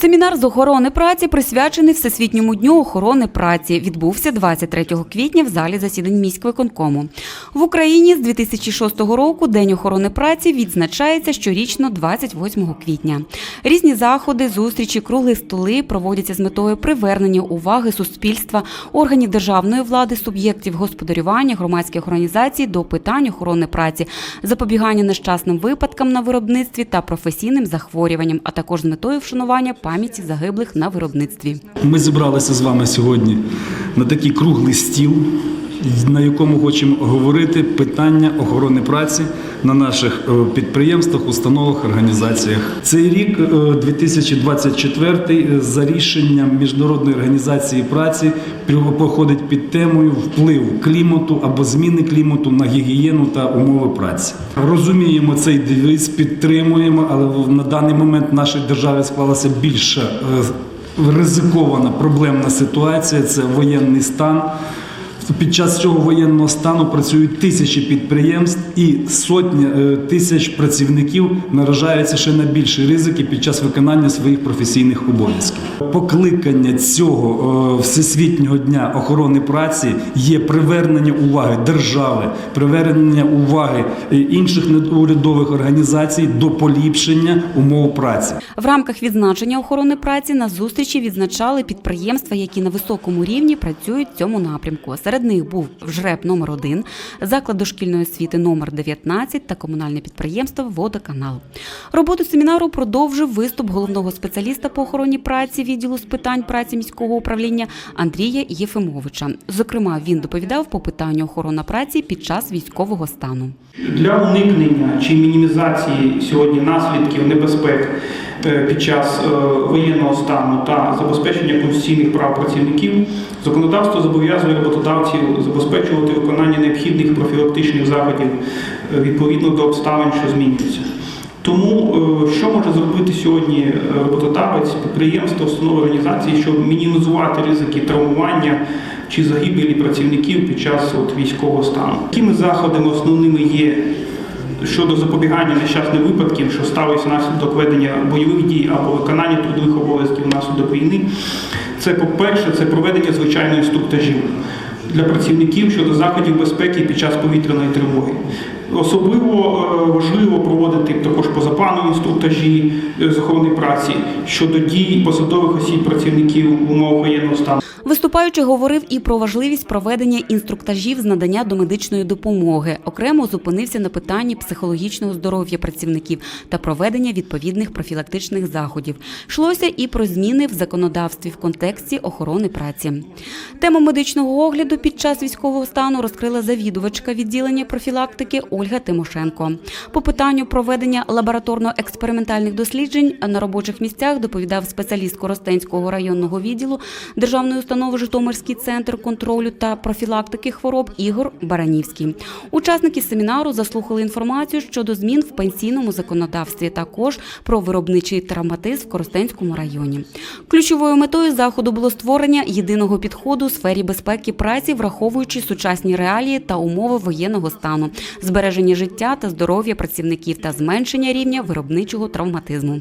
Семінар з охорони праці присвячений Всесвітньому дню охорони праці. Відбувся 23 квітня в залі засідань міськвиконкому. В Україні з 2006 року День охорони праці відзначається щорічно 28 квітня. Різні заходи, зустрічі, круглі столи проводяться з метою привернення уваги суспільства, органів державної влади, суб'єктів господарювання, громадських організацій до питань охорони праці, запобігання нещасним випадкам на виробництві та професійним захворюванням, а також з метою вшанування пам'яті загиблих на виробництві. Ми зібралися з вами сьогодні на такий круглий стіл, на якому хочемо говорити питання охорони праці на наших е, підприємствах, установах, організаціях. Цей рік, е, 2024, е, за рішенням Міжнародної організації праці проходить під темою вплив клімату або зміни клімату на гігієну та умови праці. Розуміємо цей девіз, підтримуємо, але на даний момент в нашій державі склалася більша е, ризикована проблемна ситуація це воєнний стан. Під час цього воєнного стану працюють тисячі підприємств і сотні е, тисяч працівників наражаються ще на більші ризики під час виконання своїх професійних обов'язків. Покликання цього е, всесвітнього дня охорони праці є привернення уваги держави, привернення уваги е, інших неурядових організацій до поліпшення умов праці. В рамках відзначення охорони праці на зустрічі відзначали підприємства, які на високому рівні працюють в цьому напрямку. Серед них був ЖРЕП номер 1 заклад дошкільної освіти номер 19 та комунальне підприємство Водоканал. Роботу семінару продовжив виступ головного спеціаліста по охороні праці відділу з питань праці міського управління Андрія Єфимовича. Зокрема, він доповідав по питанню охорони праці під час військового стану. Для уникнення чи мінімізації сьогодні наслідків небезпек е, під час е, воєнного стану та забезпечення конституційних прав працівників законодавство зобов'язує роботодавців забезпечувати виконання необхідних профілактичних заходів е, відповідно до обставин, що змінюються. Тому е, що може зробити сьогодні е, роботодавець, підприємство, установи організації, щоб мінімізувати ризики травмування чи загибелі працівників під час от, військового стану? Якими заходами основними є щодо запобігання нещасних випадків, що сталися внаслідок ведення бойових дій або виконання трудових обов'язків внаслідок війни? Це, по-перше, це проведення звичайних інструктажів для працівників щодо заходів безпеки під час повітряної тривоги. Особливо е, важливо проводити також позапланові інструктажі е, з охорони праці щодо дій посадових осіб працівників в умовах воєнного стану. Виступаючи говорив і про важливість проведення інструктажів з надання домедичної допомоги. Окремо зупинився на питанні психологічного здоров'я працівників та проведення відповідних профілактичних заходів. Йшлося і про зміни в законодавстві в контексті охорони праці. Тему медичного огляду під час військового стану розкрила завідувачка відділення профілактики Ольга Тимошенко. По питанню проведення лабораторно-експериментальних досліджень на робочих місцях доповідав спеціаліст Коростенського районного відділу Державної установи Житомирський центр контролю та профілактики хвороб Ігор Баранівський. Учасники семінару заслухали інформацію щодо змін в пенсійному законодавстві, також про виробничий травматизм в Коростенському районі. Ключовою метою заходу було створення єдиного підходу у сфері безпеки праці, враховуючи сучасні реалії та умови воєнного стану, збереження життя та здоров'я працівників та зменшення рівня виробничого травматизму.